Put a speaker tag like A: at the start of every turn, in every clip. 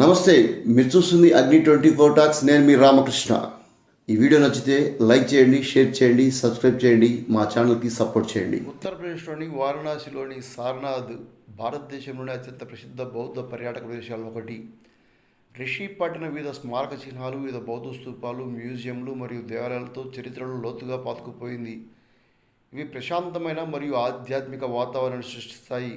A: నమస్తే మీరు చూస్తుంది అగ్ని ట్వంటీ ఫోర్ టాక్స్ నేను మీ రామకృష్ణ ఈ వీడియో నచ్చితే లైక్ చేయండి షేర్ చేయండి సబ్స్క్రైబ్ చేయండి మా ఛానల్కి సపోర్ట్ చేయండి
B: ఉత్తరప్రదేశ్లోని వారణాసిలోని సారనాథ్ భారతదేశంలోని అత్యంత ప్రసిద్ధ బౌద్ధ పర్యాటక ప్రదేశాలు ఒకటి రిషిపట్నం వివిధ స్మారక చిహ్నాలు వివిధ బౌద్ధ స్తూపాలు మ్యూజియంలు మరియు దేవాలయాలతో చరిత్రలో లోతుగా పాతుకుపోయింది ఇవి ప్రశాంతమైన మరియు ఆధ్యాత్మిక వాతావరణాన్ని సృష్టిస్తాయి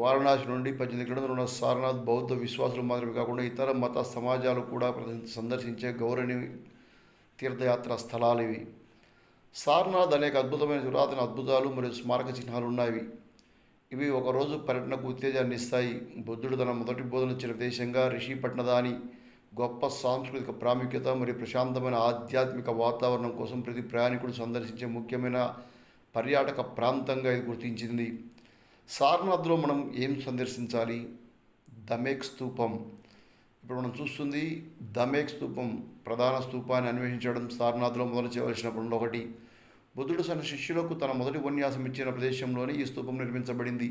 B: వారణాసి నుండి పద్దెనిమిది కిలోమీటర్లు ఉన్న సారనాథ్ బౌద్ధ విశ్వాసులు మాత్రమే కాకుండా ఇతర మత సమాజాలు కూడా సందర్శించే గౌరవని తీర్థయాత్ర స్థలాలు ఇవి సారనాథ్ అనేక అద్భుతమైన పురాతన అద్భుతాలు మరియు స్మారక చిహ్నాలు ఉన్నాయి ఇవి ఒకరోజు పర్యటనకు ఉత్తేజాన్ని ఇస్తాయి బుద్ధుడు తన మొదటి బోధన ఇచ్చిన దేశంగా రిషిపట్న దాని గొప్ప సాంస్కృతిక ప్రాముఖ్యత మరియు ప్రశాంతమైన ఆధ్యాత్మిక వాతావరణం కోసం ప్రతి ప్రయాణికుడు సందర్శించే ముఖ్యమైన పర్యాటక ప్రాంతంగా ఇది గుర్తించింది సారనాథ్లో మనం ఏం సందర్శించాలి దమేక్ స్తూపం ఇప్పుడు మనం చూస్తుంది దమేక్ స్తూపం ప్రధాన స్తూపాన్ని అన్వేషించడం సారనాథ్లో మొదలు చేయవలసిన పనులు ఒకటి బుద్ధుడు తన శిష్యులకు తన మొదటి ఉపన్యాసం ఇచ్చిన ప్రదేశంలోనే ఈ స్తూపం నిర్మించబడింది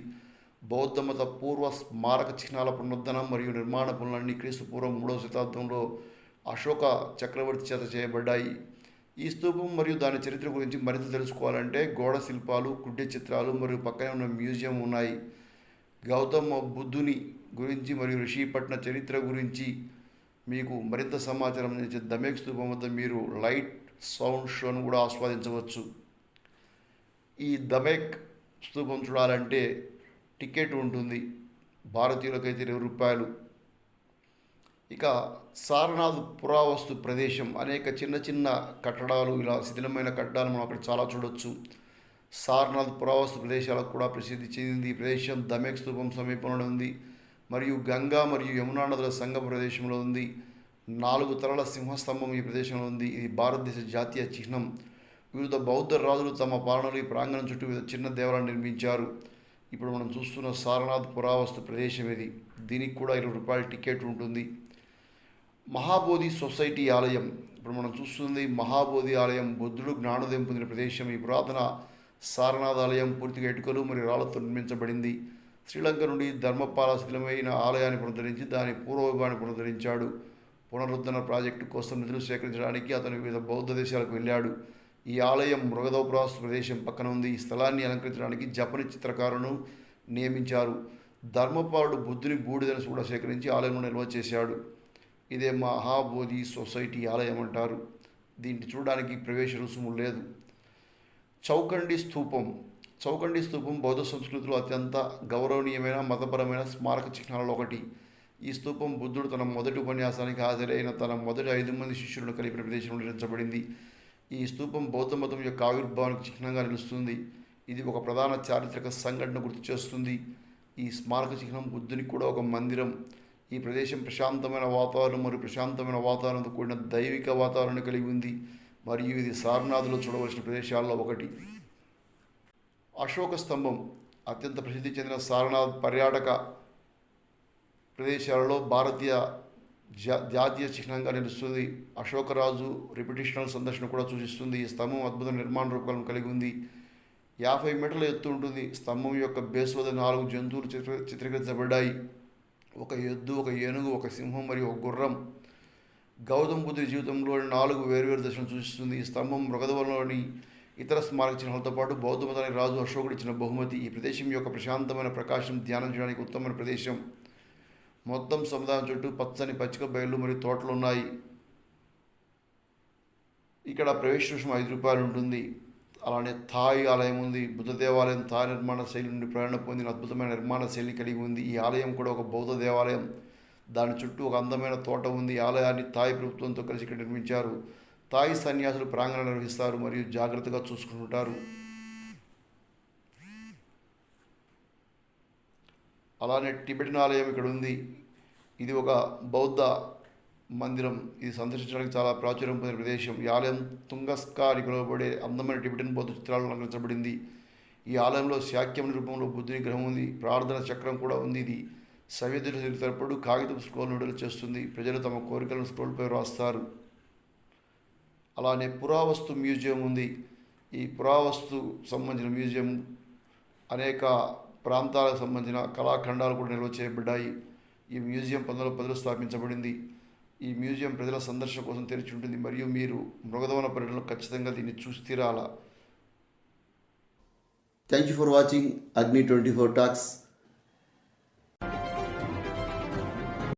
B: బౌద్ధ మత పూర్వ స్మారక చిహ్నాల పునరుద్ధనం మరియు నిర్మాణ పనులన్నీ క్రీస్తు పూర్వం మూడవ శతాబ్దంలో అశోక చక్రవర్తి చేత చేయబడ్డాయి ఈ స్తూపం మరియు దాని చరిత్ర గురించి మరింత తెలుసుకోవాలంటే గోడ శిల్పాలు కుడ్డి చిత్రాలు మరియు పక్కనే ఉన్న మ్యూజియం ఉన్నాయి గౌతమ బుద్ధుని గురించి మరియు రిషిపట్న చరిత్ర గురించి మీకు మరింత సమాచారం అందించే దమేక్ స్తూపం వద్ద మీరు లైట్ సౌండ్ షోను కూడా ఆస్వాదించవచ్చు ఈ దమేక్ స్తూపం చూడాలంటే టికెట్ ఉంటుంది భారతీయులకైతే ఇరవై రూపాయలు ఇక సారనాథ్ పురావస్తు ప్రదేశం అనేక చిన్న చిన్న కట్టడాలు ఇలా శిథిలమైన కట్టడాలు మనం అక్కడ చాలా చూడవచ్చు సారనాథ్ పురావస్తు ప్రదేశాలకు కూడా ప్రసిద్ధి చెందింది ఈ ప్రదేశం దమేక్ స్థూపం సమీపంలో ఉంది మరియు గంగా మరియు యమునా నదుల సంగ ప్రదేశంలో ఉంది నాలుగు తరాల సింహస్తంభం ఈ ప్రదేశంలో ఉంది ఇది భారతదేశ జాతీయ చిహ్నం వివిధ బౌద్ధ రాజులు తమ పాలనలు ఈ ప్రాంగణం చుట్టూ వివిధ చిన్న దేవాలను నిర్మించారు ఇప్పుడు మనం చూస్తున్న సారనాథ్ పురావస్తు ప్రదేశం ఇది దీనికి కూడా ఇరవై రూపాయల టికెట్ ఉంటుంది మహాబోధి సొసైటీ ఆలయం ఇప్పుడు మనం చూస్తుంది మహాబోధి ఆలయం బుద్ధుడు జ్ఞానోదయం పొందిన ప్రదేశం ఈ పురాతన సారనాథ ఆలయం పూర్తిగా ఇటుకలు మరియు రాళ్లతో నిర్మించబడింది శ్రీలంక నుండి ధర్మపాల శిథిలమైన ఆలయాన్ని పునరుద్ధరించి దాని పూర్వభాన్ని పునరుద్ధరించాడు పునరుద్ధరణ ప్రాజెక్టు కోసం నిధులు సేకరించడానికి అతను వివిధ బౌద్ధ దేశాలకు వెళ్ళాడు ఈ ఆలయం మృగదోపురాస్ ప్రదేశం పక్కన ఉంది ఈ స్థలాన్ని అలంకరించడానికి జపని చిత్రకారును నియమించారు ధర్మపాలుడు బుద్ధుని బూడిదను కూడా సేకరించి ఆలయంలో నిల్వ చేశాడు ఇదే మహాబోధి సొసైటీ ఆలయం అంటారు దీన్ని చూడడానికి ప్రవేశ రుసుము లేదు చౌకండి స్థూపం చౌకండి స్థూపం బౌద్ధ సంస్కృతిలో అత్యంత గౌరవనీయమైన మతపరమైన స్మారక చిహ్నాలలో ఒకటి ఈ స్థూపం బుద్ధుడు తన మొదటి ఉపన్యాసానికి హాజరైన తన మొదటి ఐదు మంది శిష్యులను కలిపిన ప్రదేశంలో నిర్మించబడింది ఈ స్థూపం బౌద్ధ మతం యొక్క ఆవిర్భావానికి చిహ్నంగా నిలుస్తుంది ఇది ఒక ప్రధాన చారిత్రక సంఘటన గుర్తు చేస్తుంది ఈ స్మారక చిహ్నం బుద్ధునికి కూడా ఒక మందిరం ఈ ప్రదేశం ప్రశాంతమైన వాతావరణం మరియు ప్రశాంతమైన వాతావరణంతో కూడిన దైవిక వాతావరణం కలిగి ఉంది మరియు ఇది సారనాథ్లో చూడవలసిన ప్రదేశాల్లో ఒకటి అశోక స్తంభం అత్యంత ప్రసిద్ధి చెందిన సారనాథ్ పర్యాటక ప్రదేశాలలో భారతీయ జాతీయ చిహ్నంగా నిలుస్తుంది అశోకరాజు రిపిటేషనల్ సందర్శన కూడా సూచిస్తుంది ఈ స్తంభం అద్భుత నిర్మాణ రూపాలను కలిగి ఉంది యాభై మీటర్ల ఎత్తు ఉంటుంది స్తంభం యొక్క బేస్ వద్ద నాలుగు జంతువులు చిత్ర చిత్రీకరించబడ్డాయి ఒక ఎద్దు ఒక ఏనుగు ఒక సింహం మరియు ఒక గుర్రం గౌతమ బుద్ధుడి జీవితంలోని నాలుగు వేర్వేరు దశలను సూచిస్తుంది ఈ స్తంభం మృగధవనంలోని ఇతర స్మారక చిహ్నాలతో పాటు బౌద్ధ మతానికి రాజు అశోకుడు ఇచ్చిన బహుమతి ఈ ప్రదేశం యొక్క ప్రశాంతమైన ప్రకాశం ధ్యానం చేయడానికి ఉత్తమమైన ప్రదేశం మొత్తం సముదాయం చుట్టూ పచ్చని పచ్చిక బయలు మరియు తోటలు ఉన్నాయి ఇక్కడ ప్రవేశ రుషం ఐదు రూపాయలు ఉంటుంది అలానే థాయ్ ఆలయం ఉంది బుద్ధ దేవాలయం థాయ్ నిర్మాణ శైలి నుండి ప్రేరణ పొందిన అద్భుతమైన నిర్మాణ శైలి కలిగి ఉంది ఈ ఆలయం కూడా ఒక బౌద్ధ దేవాలయం దాని చుట్టూ ఒక అందమైన తోట ఉంది ఈ ఆలయాన్ని థాయ్ ప్రభుత్వంతో కలిసి ఇక్కడ నిర్మించారు థాయ్ సన్యాసులు ప్రాంగణం నిర్వహిస్తారు మరియు జాగ్రత్తగా చూసుకుంటుంటారు అలానే టిబెటన్ ఆలయం ఇక్కడ ఉంది ఇది ఒక బౌద్ధ మందిరం ఇది సందర్శించడానికి చాలా ప్రాచుర్యం పొందిన ప్రదేశం ఈ ఆలయం తుంగస్కా అని పిలువబడే అందమైన టిబిటన్ బౌద్ధ చిత్రాలు అలంకరించబడింది ఈ ఆలయంలో శాక్యం రూపంలో బుద్ధుని గ్రహం ఉంది ప్రార్థన చక్రం కూడా ఉంది ఇది సవ్యదృష్టి తరపుడు కాగితపు స్క్రోల్ విడుదల చేస్తుంది ప్రజలు తమ కోరికలను స్క్రోల్పై రాస్తారు అలానే పురావస్తు మ్యూజియం ఉంది ఈ పురావస్తు సంబంధించిన మ్యూజియం అనేక ప్రాంతాలకు సంబంధించిన కళాఖండాలు కూడా నిల్వ చేయబడ్డాయి ఈ మ్యూజియం పంతొమ్మిది పదిలో స్థాపించబడింది ఈ మ్యూజియం ప్రజల సందర్శన కోసం తెరిచి ఉంటుంది మరియు మీరు మృగదవన పర్యటనలో ఖచ్చితంగా దీన్ని చూసి thank you for watching Agni twenty four talks